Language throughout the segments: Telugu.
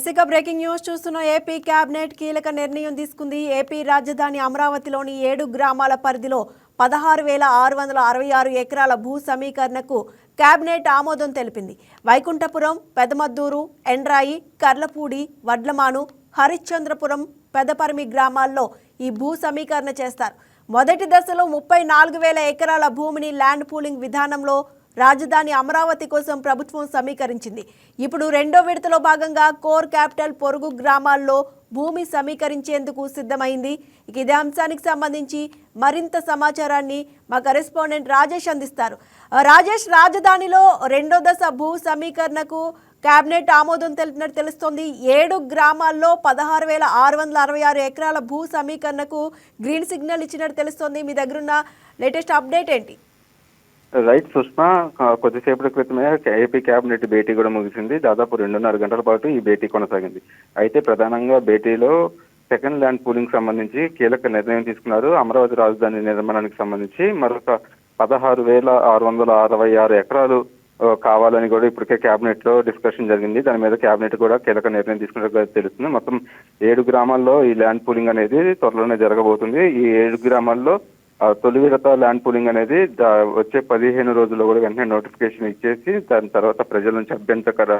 ఎసిక బ్రేకింగ్ న్యూస్ చూస్తున్న. ఏపీ కేబినెట్ కీలక నిర్ణయం తీసుకుంది. ఏపీ రాజధాని అమరావతిలోని ఏడు గ్రామాల పరిధిలో పదహారు వేల ఆరు వందల అరవై ఆరు ఎకరాల భూ సమీకరణకు కేబినెట్ ఆమోదం తెలిపింది. వైకుంఠపురం పెదమద్దూరు ఎండ్రాయి కర్లపూడి వడ్లమాను హరిశ్చంద్రపురం పెదపరిమి గ్రామాల్లో ఈ భూ సమీకరణ చేస్తారు. మొదటి దశలో ముప్పై నాలుగు వేల ఎకరాల భూమిని ల్యాండ్ పూలింగ్ విధానంలో రాజధాని అమరావతి కోసం ప్రభుత్వం సమీకరించింది. ఇప్పుడు రెండో విడతలో భాగంగా కోర్ క్యాపిటల్ పొరుగు గ్రామాల్లో భూమి సమీకరించేందుకు సిద్ధమైంది. ఇక ఇదే అంశానికి సంబంధించి మరింత సమాచారాన్ని మా కరెస్పాండెంట్ రాజేష్ అందిస్తారు. రాజేష్ రాజధానిలో రెండో దశ భూ సమీకరణకు కేబినెట్ ఆమోదం తెలిపినట్టు తెలుస్తోంది. ఏడు గ్రామాల్లో పదహారు వేల ఆరు వందల అరవై ఆరు ఎకరాల భూ సమీకరణకు గ్రీన్ సిగ్నల్ ఇచ్చినట్టు తెలుస్తోంది. మీ దగ్గరున్న లేటెస్ట్ అప్డేట్ ఏంటి? రైట్ సుష్మా కొద్దిసేపటి క్రితమే ఏపీ కేబినెట్ భేటీ కూడా ముగిసింది. దాదాపు రెండున్నర గంటల పాటు ఈ భేటీ కొనసాగింది. అయితే ప్రధానంగా భేటీలో సెకండ్ ల్యాండ్ పూలింగ్ సంబంధించి కీలక నిర్ణయం తీసుకున్నారు అమరావతి రాజధాని నిర్మాణానికి సంబంధించి. మరొక పదహారు వేల ఆరు వందల అరవై ఆరు ఎకరాలు కావాలని కూడా ఇప్పటికే కేబినెట్లో డిస్కషన్ జరిగింది. దాని మీద కేబినెట్ కూడా కీలక నిర్ణయం తీసుకున్నట్టు తెలుస్తుంది. మొత్తం ఏడు గ్రామాల్లో ఈ ల్యాండ్ పూలింగ్ అనేది త్వరలోనే జరగబోతుంది. ఈ ఏడు గ్రామాల్లో తొలి విడత ల్యాండ్ పూలింగ్ అనేది వచ్చే పదిహేను రోజుల్లో కూడా వెంటనే నోటిఫికేషన్ ఇచ్చేసి దాని తర్వాత ప్రజల నుంచి అభ్యంతకర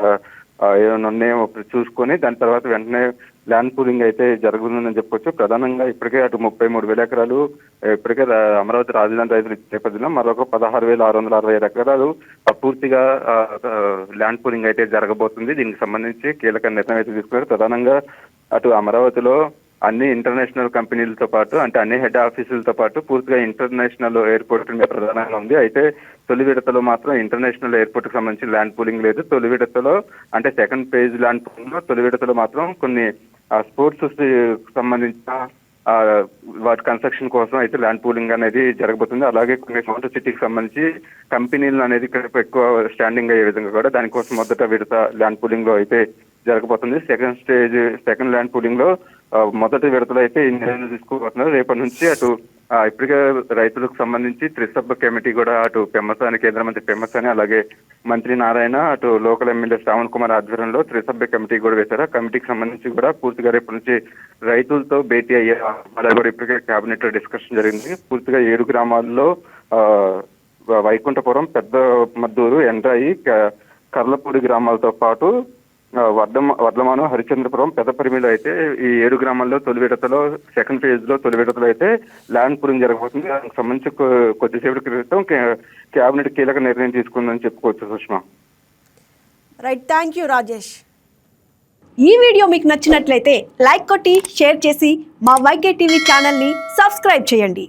ఏమైనా ఉన్నాయేమో చూసుకొని దాని తర్వాత వెంటనే ల్యాండ్ పూలింగ్ అయితే జరుగుతుందని చెప్పొచ్చు. ప్రధానంగా ఇప్పటికే అటు ముప్పై మూడు వేల ఎకరాలు ఇప్పటికే అమరావతి రాజధాని రైతుల నేపథ్యంలో మరొక పదహారు వేల ఆరు వందల అరవై ఐదు ఎకరాలు పూర్తిగా ల్యాండ్ పూలింగ్ అయితే జరగబోతుంది. దీనికి సంబంధించి కీలక నిర్ణయం అయితే తీసుకున్నారు. ప్రధానంగా అటు అమరావతిలో అన్ని ఇంటర్నేషనల్ కంపెనీలతో పాటు అంటే అన్ని హెడ్ ఆఫీసులతో పాటు పూర్తిగా ఇంటర్నేషనల్ ఎయిర్పోర్ట్ మీద ప్రధానంగా ఉంది. అయితే తొలి విడతలో మాత్రం ఇంటర్నేషనల్ ఎయిర్పోర్ట్కి సంబంధించి ల్యాండ్ పూలింగ్ లేదు. తొలి విడతలో అంటే సెకండ్ పేజ్ ల్యాండ్ పూలింగ్లో తొలి విడతలో మాత్రం కొన్ని స్పోర్ట్స్ సంబంధించిన వాటి కన్స్ట్రక్షన్ కోసం అయితే ల్యాండ్ పూలింగ్ అనేది జరగబోతుంది. అలాగే కొన్ని స్మార్ట్ సిటీకి సంబంధించి కంపెనీలు అనేది ఇక్కడ ఎక్కువ స్టాండింగ్ అయ్యే విధంగా కూడా దానికోసం మొదట విడత ల్యాండ్ పూలింగ్లో అయితే జరగబోతుంది. సెకండ్ స్టేజ్ సెకండ్ ల్యాండ్ పూలింగ్లో మొదటి విడతలో అయితే ఈ నిర్ణయం తీసుకోబోతున్నారు. రేపటి నుంచి అటు ఇప్పటికే రైతులకు సంబంధించి త్రిసభ్య కమిటీ కూడా అటు పెమ్మసాని కేంద్ర మంత్రి పెమ్మసాని అలాగే మంత్రి నారాయణ అటు లోకల్ ఎమ్మెల్యే శ్రావణ్ కుమార్ ఆధ్వర్యంలో త్రిసభ్య కమిటీ కూడా వేశారు. ఆ కమిటీకి సంబంధించి కూడా పూర్తిగా రేపటి నుంచి రైతులతో భేటీ అయ్యే అలా కూడా ఇప్పటికే కేబినెట్లో డిస్కషన్ జరిగింది. పూర్తిగా ఏడు గ్రామాల్లో వైకుంఠపురం పెద్ద మద్దూరు ఎండ్రాయి క- కర్లపూడి గ్రామాలతో పాటు వర్ధమ వర్ధమానం వడ్లమాను హరిచంద్రపురం పెద్దపరిమిలో అయితే ఈ ఏడు గ్రామాల్లో తొలి విడతలో సెకండ్ ఫేజ్లో తొలి విడతలో అయితే ల్యాండ్ పూలింగ్ జరగబోతుంది. దానికి సంబంధించి కొద్దిసేపటి క్రితం కేబినెట్ కీలక నిర్ణయం తీసుకుందని చెప్పుకోవచ్చు Sushma. Right thank you Rajesh ఈ వీడియో మీకు నచ్చినట్లయితే లైక్ కొట్టి షేర్ చేసి మా వైకే టీవీ ఛానల్ని సబ్స్క్రైబ్ చేయండి.